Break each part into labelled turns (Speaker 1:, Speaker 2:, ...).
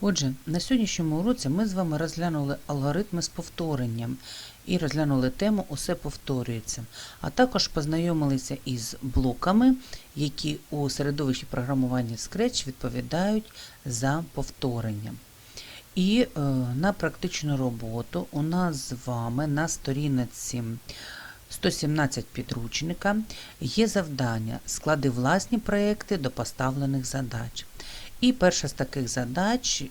Speaker 1: Отже, на сьогоднішньому уроці ми з вами розглянули алгоритми з повторенням і розглянули тему Усе повторюється, а також познайомилися із блоками, які у середовищі програмування Scratch відповідають за повторення. І е, на практичну роботу у нас з вами на сторінці 117 підручника є завдання склади власні проекти до поставлених задач. І перша з таких задач е,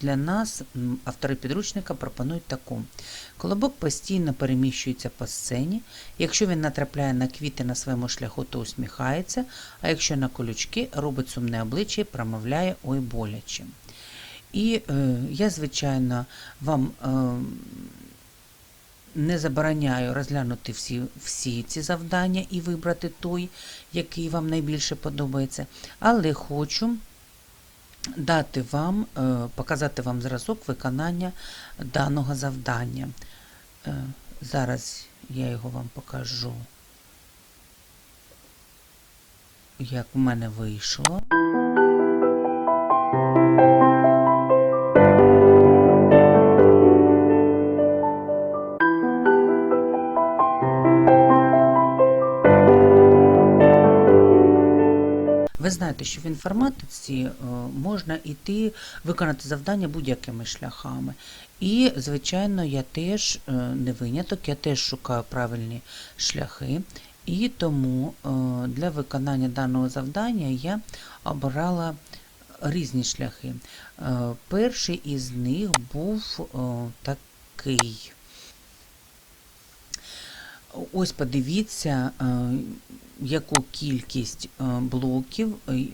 Speaker 1: для нас автори підручника пропонують таку. Колобок постійно переміщується по сцені. Якщо він натрапляє на квіти на своєму шляху, то усміхається, а якщо на колючки, робить сумне обличчя і промовляє ой боляче. І е, я, звичайно, вам е, не забороняю розглянути всі, всі ці завдання і вибрати той, який вам найбільше подобається, але хочу дати вам, е, показати вам зразок виконання даного завдання. Е, Зараз я його вам покажу, як в мене вийшло. Ви знаєте, що в інформатиці е, можна йти виконати завдання будь-якими шляхами. І, звичайно, я теж е, не виняток, я теж шукаю правильні шляхи. І тому е, для виконання даного завдання я обирала різні шляхи. Перший із них був такий. Ось подивіться, е, яку кількість е, блоків, е,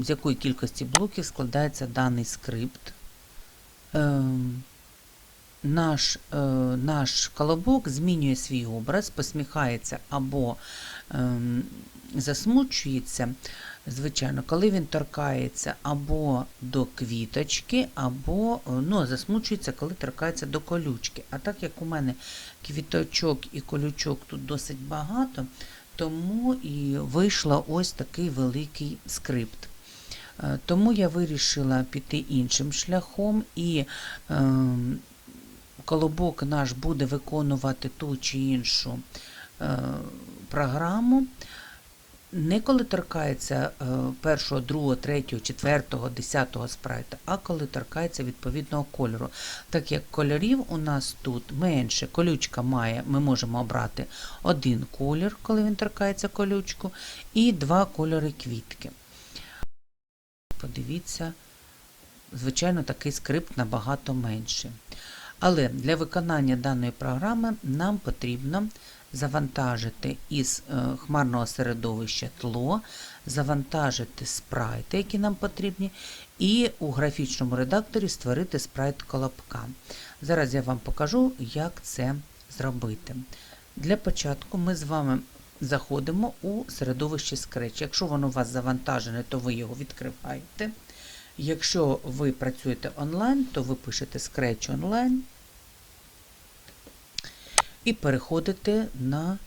Speaker 1: з якої кількості блоків складається даний скрипт. Е, Наш, е, наш колобок змінює свій образ, посміхається або ем, засмучується, звичайно, коли він торкається або до квіточки, або е, ну, засмучується, коли торкається до колючки. А так як у мене квіточок і колючок тут досить багато, тому і вийшло ось такий великий скрипт. Е, Тому я вирішила піти іншим шляхом і ем, колобок наш буде виконувати ту чи іншу е, програму. Не коли торкається е, першого, другого, третього, четвертого, десятого спрайта, а коли торкається відповідного кольору. Так як кольорів у нас тут менше, колючка має, ми можемо обрати один колір, коли він торкається колючку, і два кольори квітки. Подивіться, звичайно, такий скрипт набагато менший. Але для виконання даної програми нам потрібно завантажити із е, хмарного середовища тло, завантажити спрайти, які нам потрібні, і у графічному редакторі створити спрайт колобка. Зараз я вам покажу, як це зробити. Для початку ми з вами заходимо у середовище Scratch. Якщо воно у вас завантажене, то ви його відкриваєте. Якщо ви працюєте онлайн, то ви пишете Scratch онлайн і переходите на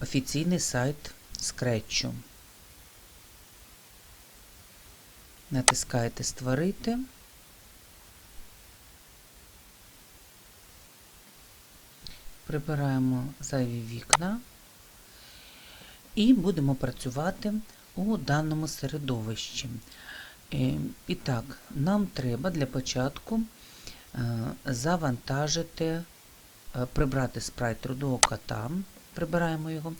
Speaker 1: офіційний сайт Scratch. Натискаєте Створити. Прибираємо зайві вікна і будемо працювати у даному середовищі. Е, І так, нам треба для початку е, завантажити, е, прибрати спрайт трудового кота, прибираємо його,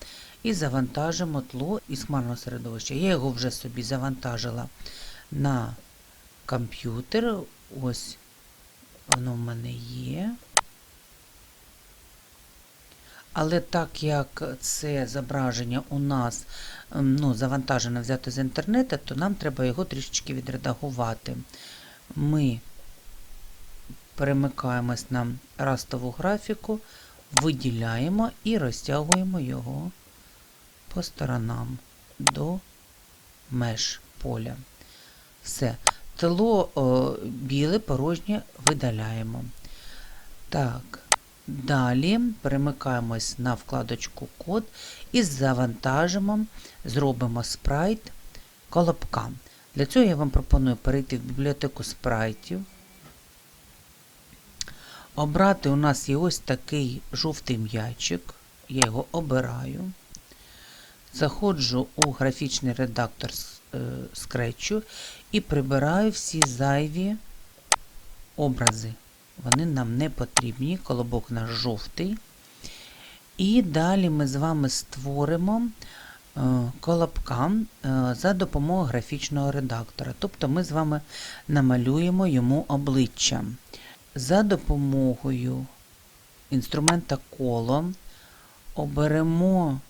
Speaker 1: і завантажимо тло із хмарного середовища. Я його вже собі завантажила на комп'ютер. Ось воно в мене є. Але так як це зображення у нас ем, ну, завантажено взято з інтернету, то нам треба його трішечки відредагувати. Ми перемикаємось на растову графіку, виділяємо і розтягуємо його по сторонам до меж поля. Все. Тло о, біле, порожнє видаляємо. Так. Далі перемикаємось на вкладочку Код і завантажимо, зробимо спрайт колобка. Для цього я вам пропоную перейти в бібліотеку спрайтів. Обрати у нас є ось такий жовтий м'ячик. Я його обираю. Заходжу у графічний редактор скретчу і прибираю всі зайві образи. Вони нам не потрібні, колобок наш жовтий. І далі ми з вами створимо е, колобка е, за допомогою графічного редактора. Тобто ми з вами намалюємо йому обличчя. За допомогою інструмента коло оберемо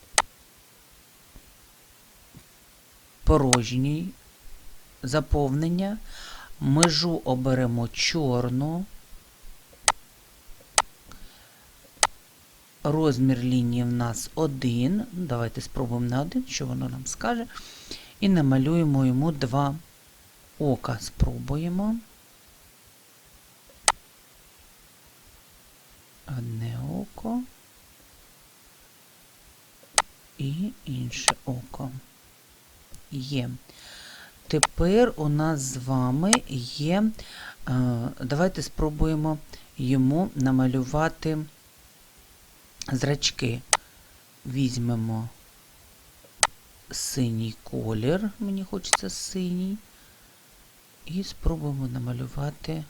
Speaker 1: порожній заповнення, межу оберемо чорну, розмір лінії в нас один. Давайте спробуємо на один, що воно нам скаже. І намалюємо йому два ока. Спробуємо. Одне око і інше око. Є. Тепер у нас з вами є, давайте спробуємо йому намалювати зрачки. Візьмемо синій колір, мені хочеться синій, і спробуємо намалювати.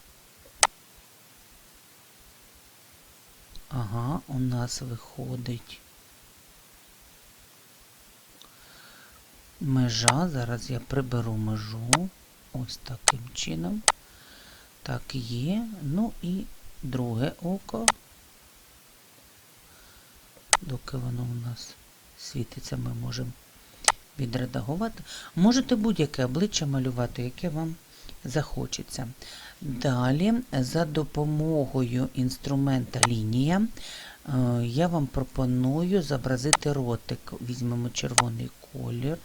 Speaker 1: Ага, у нас виходить межа. Зараз я приберу межу. Ось таким чином. Так, є. Ну і друге око. Доки воно у нас світиться, ми можемо відредагувати. Можете будь-яке обличчя малювати, яке вам захочеться. Далі, за допомогою інструмента лінія, е, я вам пропоную зобразити ротик. Візьмемо червоний колір.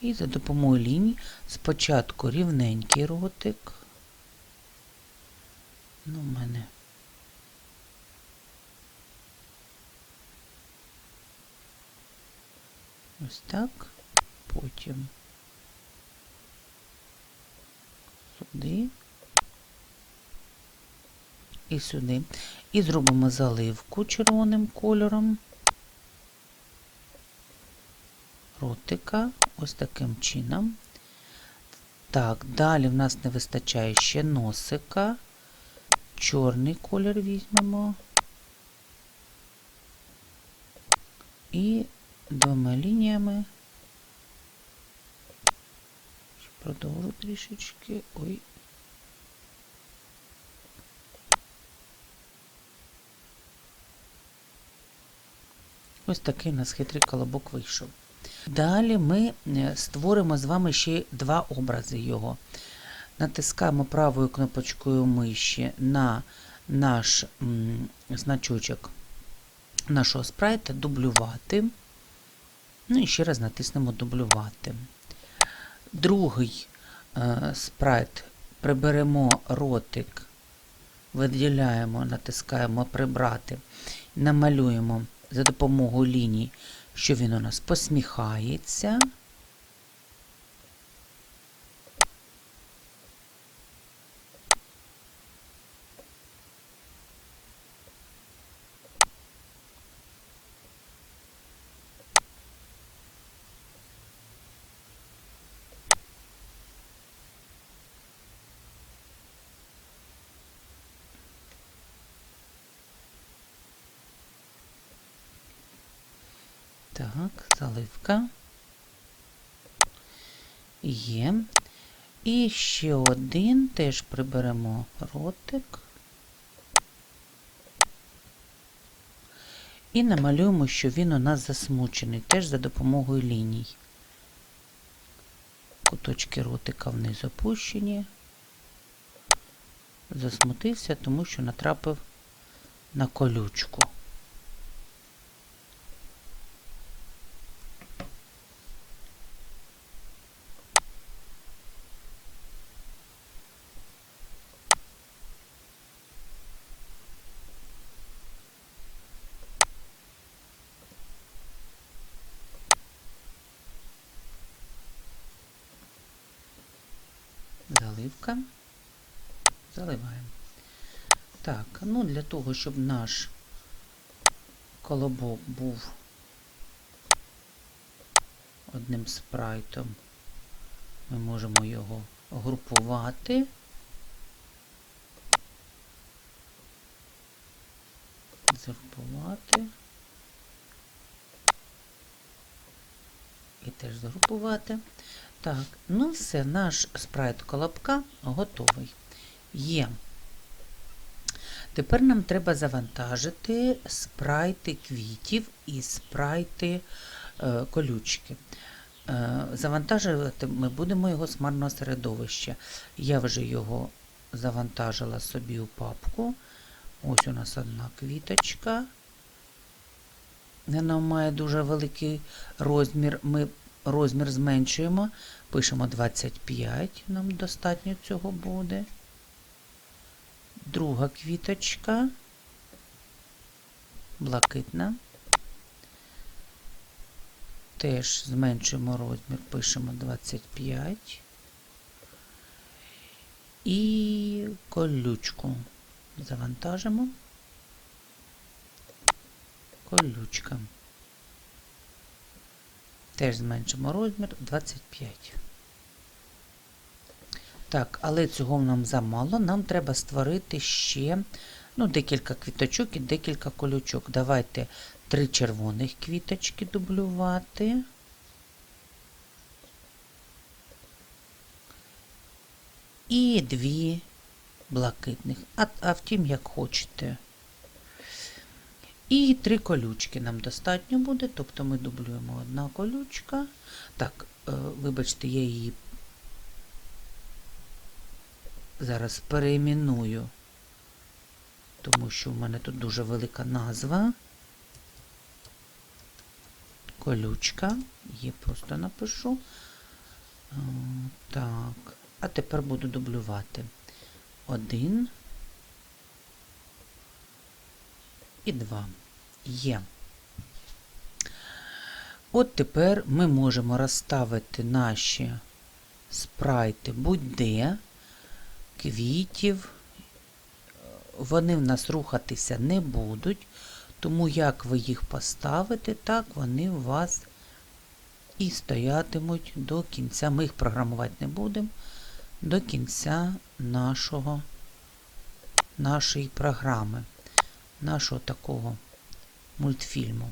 Speaker 1: І за допомогою ліній спочатку рівненький ротик. Ну, в мене ось так, потім сюди і сюди. І зробимо заливку червоним кольором ротика, ось таким чином. Так, далі в нас не вистачає ще носика. Чорний колір візьмемо. І двома лініями. Продовжу трішечки. Ой. Ось такий у нас хитрий колобок вийшов. Далі ми е, створимо з вами ще два образи його. Натискаємо правою кнопочкою миші на наш значочок нашого спрайта дублювати. Ну і ще раз натиснемо дублювати. Другий е, спрайт приберемо ротик, виділяємо, натискаємо прибрати, намалюємо за допомогою ліній, що він у нас посміхається. Так, заливка. Є. І ще один теж приберемо ротик. І намалюємо, що він у нас засмучений, теж за допомогою ліній. Куточки ротика вниз опущені. Засмутився, тому що натрапив на колючку. Заливка. Заливаємо. Так, ну для того, щоб наш колобок був одним спрайтом, ми можемо його групувати. Згрупувати. І теж згрупувати. Так, ну все, наш спрайт колобка готовий. Є. Тепер нам треба завантажити спрайти квітів і спрайти е, колючки. Е, завантажувати ми будемо його з марного середовища. Я вже його завантажила собі у папку. Ось у нас одна квіточка. Вона має дуже великий розмір. Ми розмір зменшуємо, пишемо 25, нам достатньо цього буде. Друга квіточка, блакитна. Теж зменшуємо розмір, пишемо 25. І колючку завантажимо. Колючка. Теж зменшимо розмір 25. Так, але цього нам замало. Нам треба створити ще ну, декілька квіточок і декілька колючок. Давайте три червоних квіточки дублювати. І дві блакитних. А, а втім, як хочете. І три колючки нам достатньо буде, тобто ми дублюємо одна колючка. Так, е, вибачте, я її зараз переіменую, тому що в мене тут дуже велика назва. Колючка, її просто напишу. Е, Так, а тепер буду дублювати. Один. І 2. Є. От тепер ми можемо розставити наші спрайти будь-де, квітів. Вони в нас рухатися не будуть, тому як ви їх поставите, так вони у вас і стоятимуть до кінця. Ми їх програмувати не будемо до кінця нашого, нашої програми нашого такого мультфільму.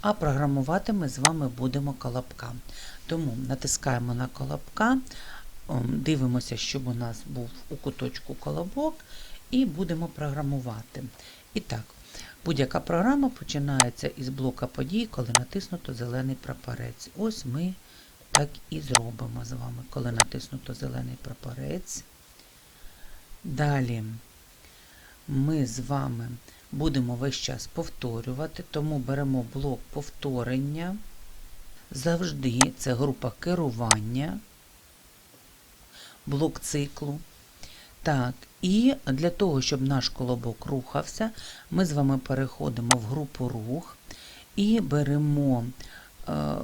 Speaker 1: А програмувати ми з вами будемо колобка. Тому натискаємо на колобка, дивимося, щоб у нас був у куточку колобок, і будемо програмувати. І так, будь-яка програма починається із блока подій, коли натиснуто зелений прапорець. Ось ми так і зробимо з вами, коли натиснуто зелений прапорець. Далі ми з вами будемо весь час повторювати, тому беремо блок повторення. Завжди це група керування, блок циклу. Так, і для того, щоб наш колобок рухався, ми з вами переходимо в групу рух і беремо е,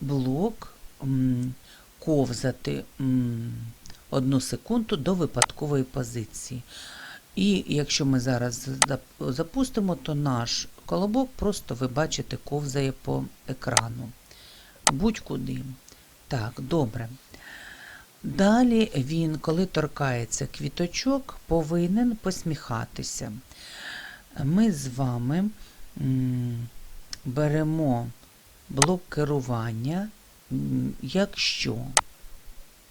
Speaker 1: блок ковзати одну секунду до випадкової позиції. І якщо ми зараз запустимо, то наш колобок просто, ви бачите, ковзає по екрану. Будь-куди. Так, добре. Далі він, коли торкається квіточок, повинен посміхатися. Ми з вами беремо блок керування, якщо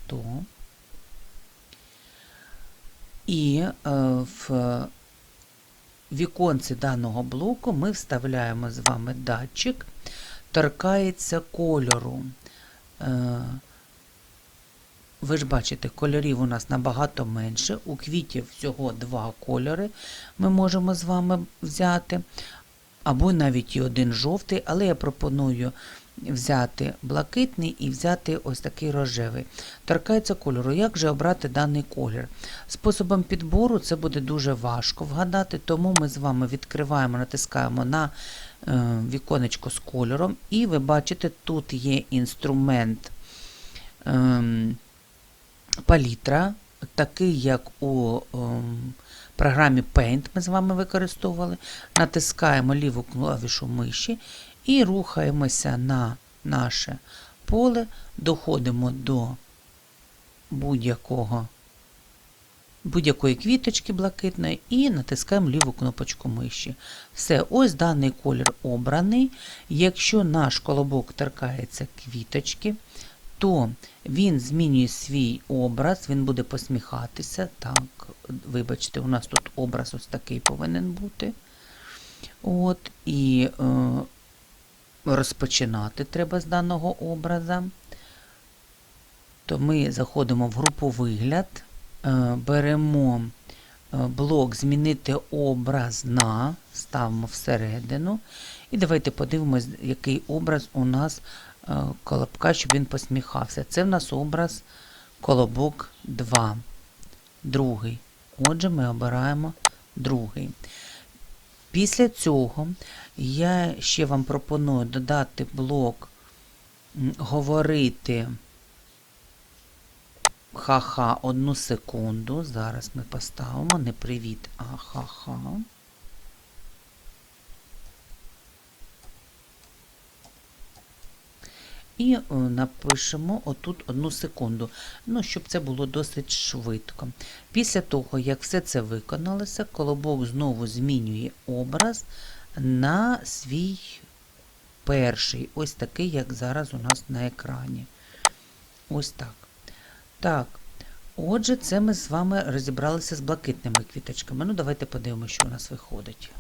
Speaker 1: то і е, в віконці даного блоку ми вставляємо з вами датчик, торкається кольору. Е, ви ж бачите, кольорів у нас набагато менше. У квітів всього два кольори ми можемо з вами взяти, або навіть і один жовтий, але я пропоную взяти блакитний і взяти ось такий рожевий. Торкається кольору. Як же обрати даний колір? Способом підбору це буде дуже важко вгадати, тому ми з вами відкриваємо, натискаємо на е, віконечко з кольором, і ви бачите, тут є інструмент. Е, палітра, такий, як у ем, програмі Paint ми з вами використовували. Натискаємо ліву клавішу миші і рухаємося на наше поле, доходимо до будь-якого будь-якої квіточки блакитної і натискаємо ліву кнопочку миші. Все, ось даний колір обраний. Якщо наш колобок торкається квіточки, то він змінює свій образ, він буде посміхатися. Так, вибачте, у нас тут образ ось такий повинен бути. От, І е, розпочинати треба з даного образа. То ми заходимо в групу вигляд, е, беремо е, блок Змінити образ на, ставимо всередину. І давайте подивимось, який образ у нас е, колобка, щоб він посміхався. Це в нас образ колобок 2. Другий. Отже, ми обираємо другий. Після цього я ще вам пропоную додати блок говорити ха-ха одну секунду. Зараз ми поставимо не привіт, а ха-ха. І е, напишемо отут одну секунду, ну, щоб це було досить швидко. Після того, як все це виконалося, колобок знову змінює образ на свій перший, ось такий, як зараз у нас на екрані. Ось так. Так, отже, це ми з вами розібралися з блакитними квіточками. Ну, давайте подивимося, що у нас виходить.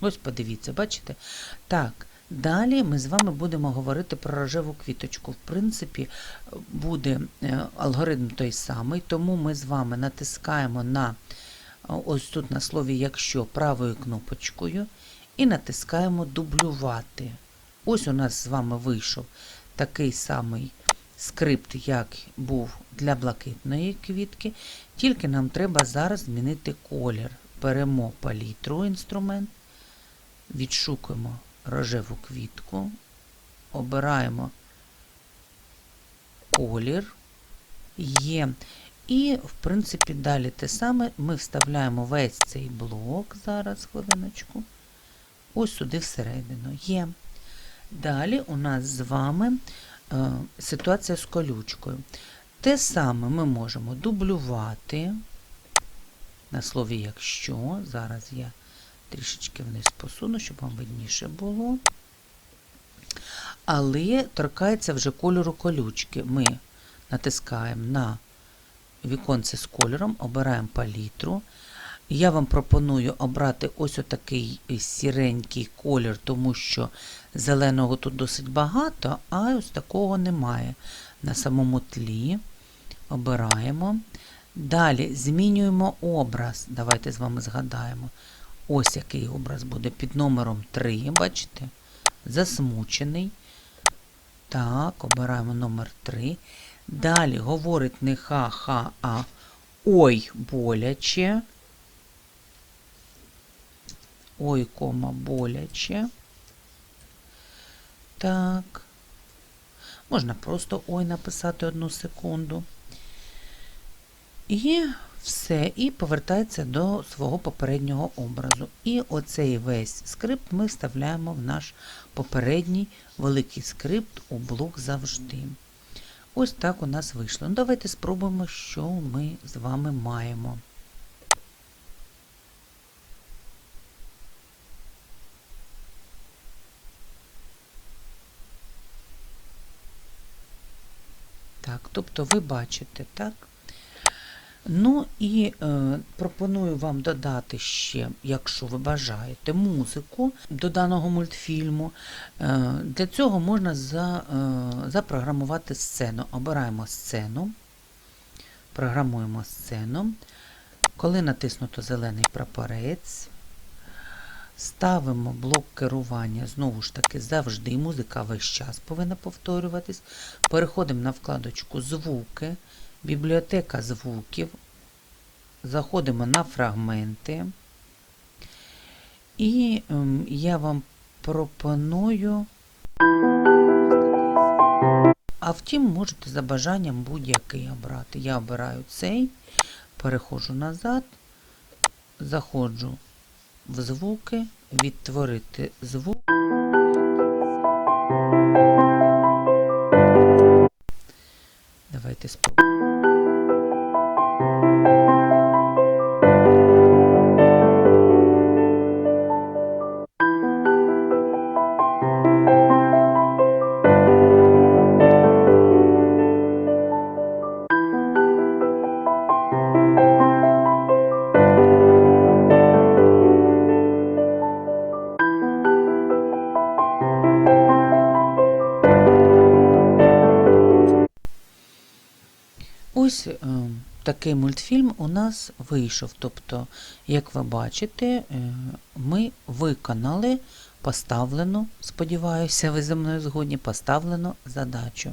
Speaker 1: Ось подивіться, бачите? Так, далі ми з вами будемо говорити про рожеву квіточку. В принципі, буде е, алгоритм той самий, тому ми з вами натискаємо на ось тут на слові якщо правою кнопочкою і натискаємо дублювати. Ось у нас з вами вийшов такий самий скрипт, як був для блакитної квітки, тільки нам треба зараз змінити колір. Беремо палітру інструмент відшукуємо рожеву квітку, обираємо колір, є. І, в принципі, далі те саме ми вставляємо весь цей блок, зараз хвилиночку, ось сюди всередину є. Далі у нас з вами е, ситуація з колючкою. Те саме ми можемо дублювати на слові якщо, зараз я трішечки вниз посуну, щоб вам видніше було. Але торкається вже кольору колючки. Ми натискаємо на віконце з кольором, обираємо палітру. Я вам пропоную обрати ось отакий сіренький колір, тому що зеленого тут досить багато, а ось такого немає. На самому тлі обираємо. Далі змінюємо образ. Давайте з вами згадаємо. Ось який образ буде під номером 3, бачите? Засмучений. Так, обираємо номер 3. Далі говорить не ха-ха, а ой, боляче. Ой, кома, боляче. Так. Можна просто ой написати одну секунду. І все, і повертається до свого попереднього образу. І оцей весь скрипт ми вставляємо в наш попередній великий скрипт у блок завжди. Ось так у нас вийшло. Ну, Давайте спробуємо, що ми з вами маємо. Так, тобто ви бачите, так? Ну і е, пропоную вам додати ще, якщо ви бажаєте, музику до даного мультфільму. Е, Для цього можна за, е, запрограмувати сцену. Обираємо сцену, програмуємо сцену. Коли натиснуто зелений прапорець, ставимо блок керування, знову ж таки, завжди, музика весь час повинна повторюватись. Переходимо на вкладочку Звуки. Бібліотека звуків. Заходимо на фрагменти. І ем, я вам пропоную. А втім, можете за бажанням будь-який обрати. Я обираю цей, переходжу назад, заходжу в звуки, відтворити звук. Давайте спробуємо. Ось е, такий мультфільм у нас вийшов. Тобто, як ви бачите, е, ми виконали поставлену, сподіваюся, ви зі мною згодні, поставлену задачу.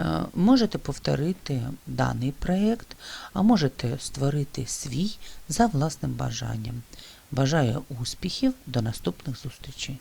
Speaker 1: Е, Можете повторити даний проєкт, а можете створити свій за власним бажанням. Бажаю успіхів, до наступних зустрічей!